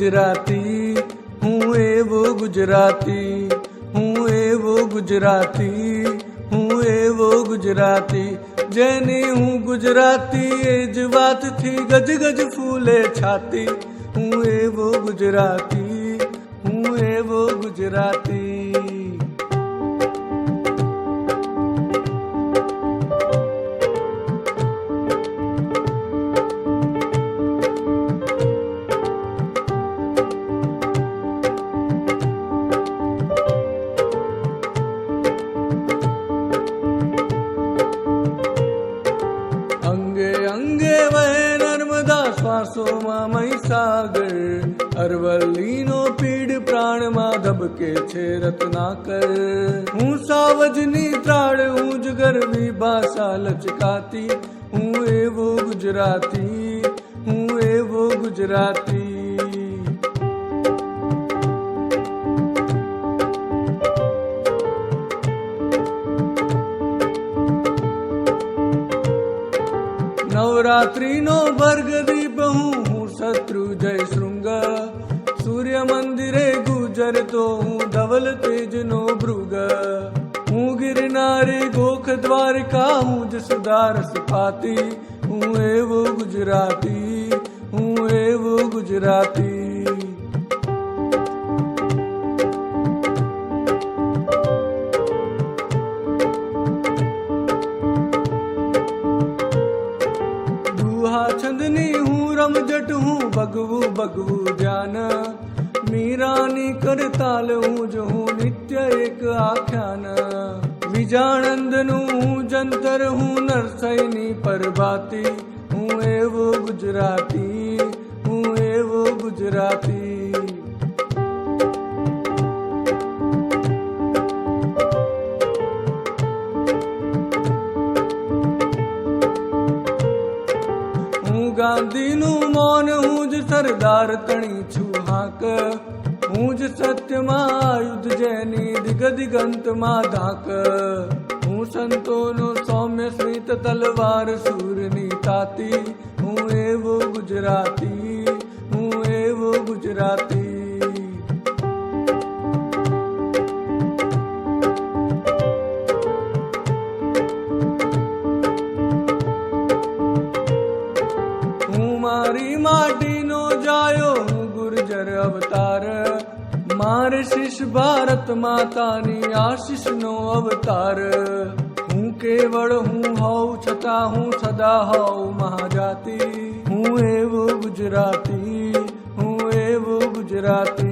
ગુજરાતી, હું એવો ગુજરાતી, હું એવો ગુજરાતી, હું એવો ગુજરાતી, જેની હું ગુજરાતી એ જ વાતથી ગજ ગજ ફૂલે છાતી. હું એવો ગુજરાતી, હું એવો ગુજરાતી. શ્વાસોમાં મહીસાગર અરવલ્લીનો પીડ પ્રાણમાં ધબકે છે રત્નાકર. હું સાવજની ત્રાળ, હું જ ગરવી ભાષા લચકાતી, હું એવો ગુજરાતી, હું એવો ગુજરાતી. નવરાત્રીનો ભર્ગદીપ हूँ शत्रु जय श्रृंग सूर्य मंदिरे गुजर तो हूँ धवल तेज नो भृग हूँ गिरनारी गोख द्वारिका, हूँ जिस दार सुपाती हूँ एवो गुजराती, हूँ एवो गुजराती। छंदनी रम जट हूँ बगवू बगवू जाना। मीरानी कर ताल हूँ, जो हूँ नित्य एक आख्याना। बीजानंद हूँ, जंतर हूँ, नरसैनी परबाती हूँ एवो गुजराती, हूँ एवो गुजराती। ગાંધીનું મૌન હું જ સરદાર તણી છું હાક. હું જ સત્યમાં આયુધ જેની દિગ દિગંતમાં ધાક. હું સંતોનો સૌમ્ય સ્મિત તલવાર સૂરની તાતી. હું એવો ગુજરાતી, હું એવો ગુજરાતી. धर अवतार। मार शिष भारत मातानी आशीष नो अवतार। हूँ केवल हूँ हौ छता हूँ सदा हौ महाजाति। हूँ एव गुजराती, हूँ एव गुजराती।